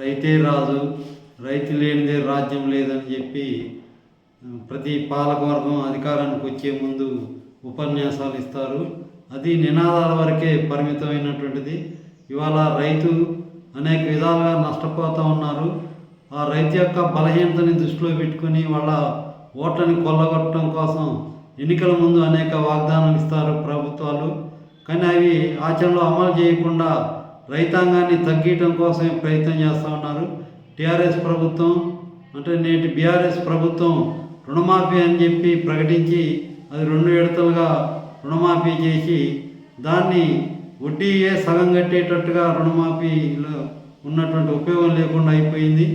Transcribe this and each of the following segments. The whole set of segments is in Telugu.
రైతే రాజు రైతు లేనిదే రాజ్యం లేదని చెప్పి ప్రతి పాలకవర్గం అధికారానికి వచ్చే ముందు ఉపన్యాసాలు ఇస్తారు. అది నినాదాల వరకే పరిమితమైనటువంటిది. ఇవాళ రైతు అనేక విధాలుగా నష్టపోతూ ఉన్నారు. ఆ రైతు యొక్క బలహీనతని దృష్టిలో పెట్టుకుని వాళ్ళ ఓట్లని కొల్లగొట్టడం కోసం ఎన్నికల ముందు అనేక వాగ్దానాలు ఇస్తారు ప్రభుత్వాలు. కానీ అవి ఆచరణలో అమలు చేయకుండా రైతాంగాన్ని తగ్గించడం కోసమే ప్రయత్నం చేస్తూ ఉన్నారు. టీఆర్ఎస్ ప్రభుత్వం అంటే నేటి బీఆర్ఎస్ ప్రభుత్వం రుణమాఫీ అని చెప్పి ప్రకటించి అది రెండు విడతలుగా రుణమాఫీ చేసి దాన్ని వడ్డీయే సగం కట్టేటట్టుగా రుణమాఫీలో ఉన్నటువంటి ఉపయోగం లేకుండా అయిపోయింది.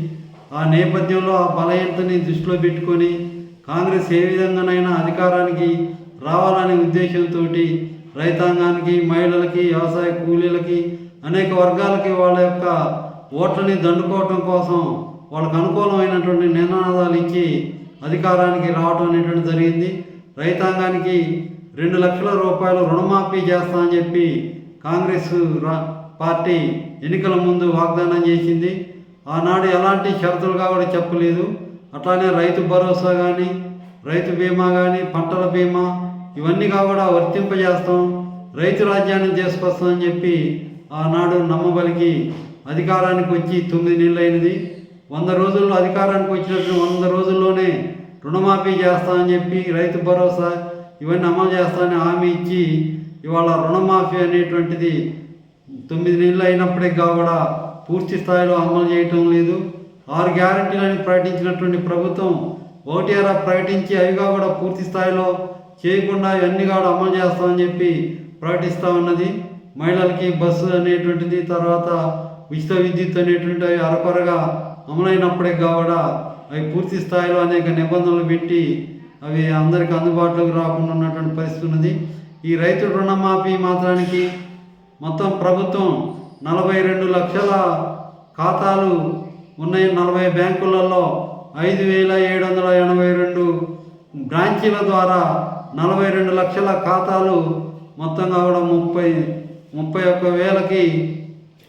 ఆ నేపథ్యంలో ఆ బలహీనతని దృష్టిలో పెట్టుకొని కాంగ్రెస్ ఏ విధంగానైనా అధికారానికి రావాలనే ఉద్దేశంతో రైతాంగానికి మహిళలకి వ్యవసాయ కూలీలకి అనేక వర్గాలకి వాళ్ళ యొక్క ఓట్లని దండుకోవటం కోసం వాళ్ళకు అనుకూలమైనటువంటి నినాదాలు ఇచ్చి అధికారానికి రావడం అనేటువంటి జరిగింది. రైతాంగానికి రెండు లక్షల రూపాయలు రుణమాఫీ చేస్తామని చెప్పి కాంగ్రెస్ పార్టీ ఎన్నికల ముందు వాగ్దానం చేసింది. ఆనాడు ఎలాంటి షరతులుగా కూడా చెప్పలేదు. అట్లానే రైతు భరోసా కానీ రైతు బీమా కానీ పంటల బీమా ఇవన్నీ కూడా వర్తింపజేస్తాం. రైతు రాజ్యాన్ని తీసుకొస్తామని చెప్పి ఆనాడు నమ్మబలికి అధికారానికి వచ్చి తొమ్మిది నెలలైనది. వంద రోజుల్లో అధికారానికి వచ్చినట్టు వంద రోజుల్లోనే రుణమాఫీ చేస్తామని చెప్పి రైతు భరోసా ఇవన్నీ అమలు చేస్తామని హామీ ఇచ్చి ఇవాళ రుణమాఫీ అనేటువంటిది తొమ్మిది నెలలు అయినప్పటికీ కూడా పూర్తి స్థాయిలో అమలు చేయటం లేదు. ఆరు గ్యారంటీలని ప్రకటించినటువంటి ప్రభుత్వం ఒకటి అర ప్రకటించి అవిగా కూడా పూర్తి స్థాయిలో చేయకుండా ఇవన్నీ కూడా అమలు చేస్తామని చెప్పి ప్రకటిస్తూ ఉన్నది. మహిళలకి బస్సు అనేటువంటిది తర్వాత ఉచిత విద్యుత్ అనేటువంటి అరకొరగా అమలైనప్పుడే కూడా అవి పూర్తి స్థాయిలో అనేక నిబంధనలు పెట్టి అవి అందరికి అందుబాటులోకి రాకుండా ఉన్నటువంటి పరిస్థితి ఉన్నది. ఈ రైతు రుణమాఫీ మాత్రానికి మొత్తం ప్రభుత్వం నలభై రెండు లక్షల ఖాతాలు ఉన్నాయి. నలభై బ్యాంకులలో ఐదు వేల ఏడు వందల ఎనభై రెండు బ్రాంచీల ద్వారా నలభై రెండు లక్షల ఖాతాలు మొత్తం కావడం ముప్పై ముప్పై ఒక్క వేలకి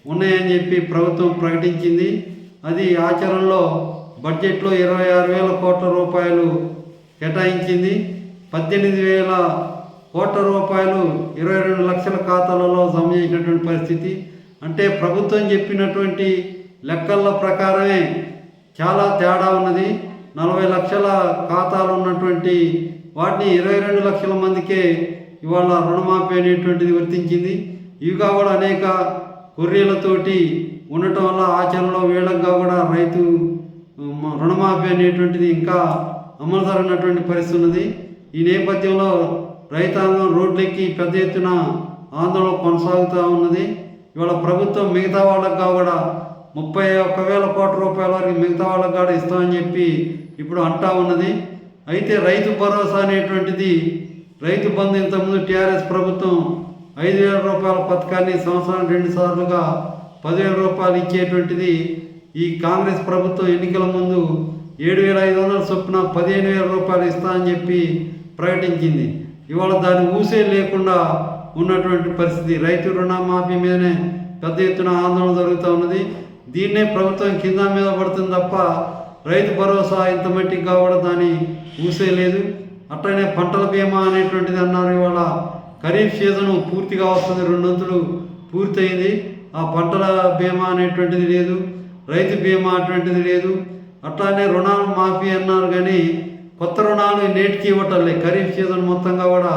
ఉన్నాయని చెప్పి ప్రభుత్వం ప్రకటించింది. అది ఆచరణలో బడ్జెట్లో ఇరవై ఆరు వేల కోట్ల రూపాయలు కేటాయించింది. పద్దెనిమిది వేల కోట్ల రూపాయలు ఇరవై రెండు లక్షల ఖాతాలలో జమ చేసినటువంటి పరిస్థితి. అంటే ప్రభుత్వం చెప్పినటువంటి లెక్కల ప్రకారమే చాలా తేడా ఉన్నది. నలభై లక్షల ఖాతాలు ఉన్నటువంటి వాటిని ఇరవై రెండు లక్షల మందికే ఇవాళ రుణమాఫీ అనేటువంటిది వర్తించింది. ఇవిగా కూడా అనేక కొర్రీలతోటి ఉండటం వల్ల ఆచరణలో వీళ్ళగా కూడా రైతు రుణమాఫీ అనేటువంటిది ఇంకా అమలు జరగనటువంటి పరిస్థితి ఉన్నది. ఈ నేపథ్యంలో రైతాంగం రోడ్లెక్కి పెద్ద ఎత్తున ఆందోళన కొనసాగుతూ ఉన్నది. ఇవాళ ప్రభుత్వం మిగతా వాళ్ళకు కూడా ముప్పై ఒక్క వేల కోట్ల రూపాయల వరకు మిగతా వాళ్ళకు కూడా ఇస్తామని చెప్పి ఇప్పుడు అంటా ఉన్నది. అయితే రైతు భరోసా అనేటువంటిది రైతు బంధు ఇంతకుముందు టీఆర్ఎస్ ప్రభుత్వం ఐదు వేల రూపాయల పథకాన్ని సంవత్సరానికి రెండు సార్లుగా పదివేల రూపాయలు ఇచ్చేటువంటిది ఈ కాంగ్రెస్ ప్రభుత్వం ఎన్నికల ముందు ఏడు వేల ఐదు వందల చొప్పున పదిహేను వేల రూపాయలు ఇస్తా అని చెప్పి ప్రకటించింది. ఇవాళ దాని ఊసే లేకుండా ఉన్నటువంటి పరిస్థితి. రైతు రుణమాఫీ మీదనే పెద్ద ఎత్తున ఆందోళన జరుగుతూ ఉన్నది. దీన్నే ప్రభుత్వం కింద మీద పడుతుంది తప్ప రైతు భరోసా ఇంత మట్టికి కావడం దాని ఊసే లేదు. అట్లనే పంటల బీమా అనేటువంటిది అన్నారు ఇవాళ ఖరీఫ్ సీజన్ పూర్తిగా వస్తుంది రెండొంతులు పూర్తయింది. ఆ పంటల బీమా అనేటువంటిది లేదు రైతు బీమా అటువంటిది లేదు. అట్లానే రుణాలు మాఫీ అన్నారు కానీ కొత్త రుణాలు నేటికి ఇవ్వటంలే. ఖరీఫ్ సీజన్ మొత్తంగా కూడా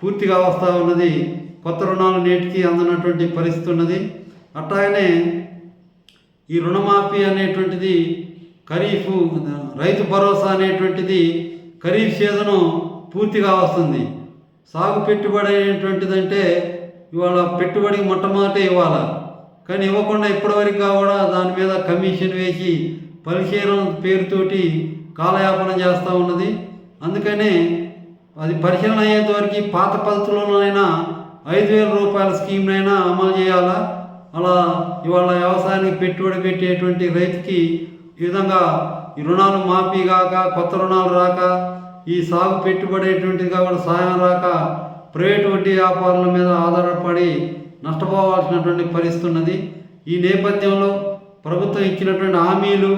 పూర్తిగా వస్తూ ఉన్నది. కొత్త రుణాలు నేటికి అందనటువంటి పరిస్థితి ఉన్నది. అట్లాగనే ఈ రుణమాఫీ అనేటువంటిది ఖరీఫ్ రైతు భరోసా అనేటువంటిది ఖరీఫ్ సీజను పూర్తిగా వస్తుంది సాగు పెట్టుబడి అనేటువంటిదంటే ఇవాళ పెట్టుబడికి మొట్టమొదట ఇవ్వాలి. కానీ ఇవ్వకుండా ఇప్పటివరకు కూడా దాని మీద కమిషన్ వేసి పరిశీలన పేరుతోటి కాలయాపన చేస్తూ ఉన్నది. అందుకనే అది పరిశీలన అయ్యేంతవరకు పాత పద్ధతిలోనైనా ఐదు వేల రూపాయల స్కీమ్నైనా అమలు చేయాలా. అలా ఇవాళ వ్యవసాయానికి పెట్టుబడి పెట్టేటువంటి రైతుకి ఈ విధంగా రుణాలు మాఫీ కాక కొత్త రుణాలు రాక ఈ సాగు పెట్టుబడేటువంటిది కాబట్టి సాయం రాక ప్రైవేట్ వడ్డీ వ్యాపారుల మీద ఆధారపడి నష్టపోవాల్సినటువంటి పరిస్థితి ఉన్నది. ఈ నేపథ్యంలో ప్రభుత్వం ఇచ్చినటువంటి హామీలు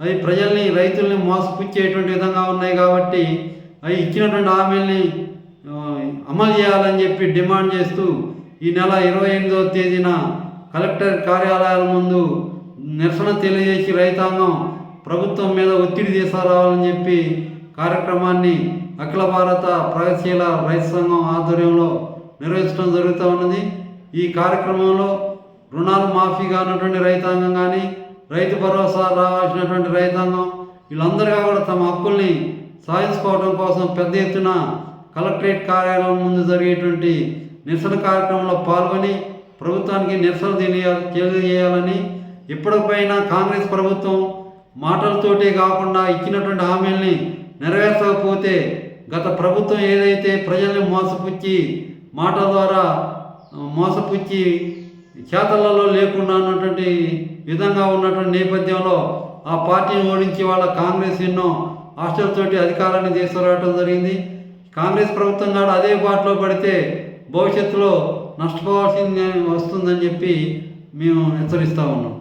అవి ప్రజల్ని రైతుల్ని మోసపుచ్చేటువంటి విధంగా ఉన్నాయి కాబట్టి అవి ఇచ్చినటువంటి హామీల్ని అమలు చేయాలని చెప్పి డిమాండ్ చేస్తూ ఈ నెల ఇరవై ఎనిమిదవ తేదీన కలెక్టర్ కార్యాలయాల ముందు నిరసన తెలియజేసి రైతాంగం ప్రభుత్వం మీద ఒత్తిడి తీసుకురావాలని చెప్పి కార్యక్రమాన్ని అఖిల భారత ప్రగతిశీల రైతు సంఘం ఆధ్వర్యంలో నిర్వహించడం జరుగుతూ ఉన్నది. ఈ కార్యక్రమంలో రుణాలు మాఫీ కానటువంటి రైతాంగం కానీ రైతు భరోసా రావాల్సినటువంటి రైతాంగం వీళ్ళందరిగా కూడా తమ హక్కుల్ని సాధించుకోవడం కోసం పెద్ద ఎత్తున కలెక్టరేట్ కార్యాలయం ముందు జరిగేటువంటి నిరసన కార్యక్రమంలో పాల్గొని ప్రభుత్వానికి నిరసన తెలియ తెలియజేయాలని ఇప్పటికైనా కాంగ్రెస్ ప్రభుత్వం మాటలతోటే కాకుండా ఇచ్చినటువంటి హామీల్ని నెరవేర్చకపోతే గత ప్రభుత్వం ఏదైతే ప్రజల్ని మోసపుచ్చి మాట ద్వారా మోసపుచ్చి చేతలలో లేకుండా ఉన్నటువంటి విధంగా ఉన్నటువంటి నేపథ్యంలో ఆ పార్టీని ఓడించి వాళ్ళ కాంగ్రెస్ ఎన్నో ఆశలతోటి అధికారాన్ని తీసుకురావడం జరిగింది. కాంగ్రెస్ ప్రభుత్వం కూడా అదే బాటలో పడితే భవిష్యత్తులో నష్టపోవాల్సింది వస్తుందని చెప్పి మేము హెచ్చరిస్తూ ఉన్నాం.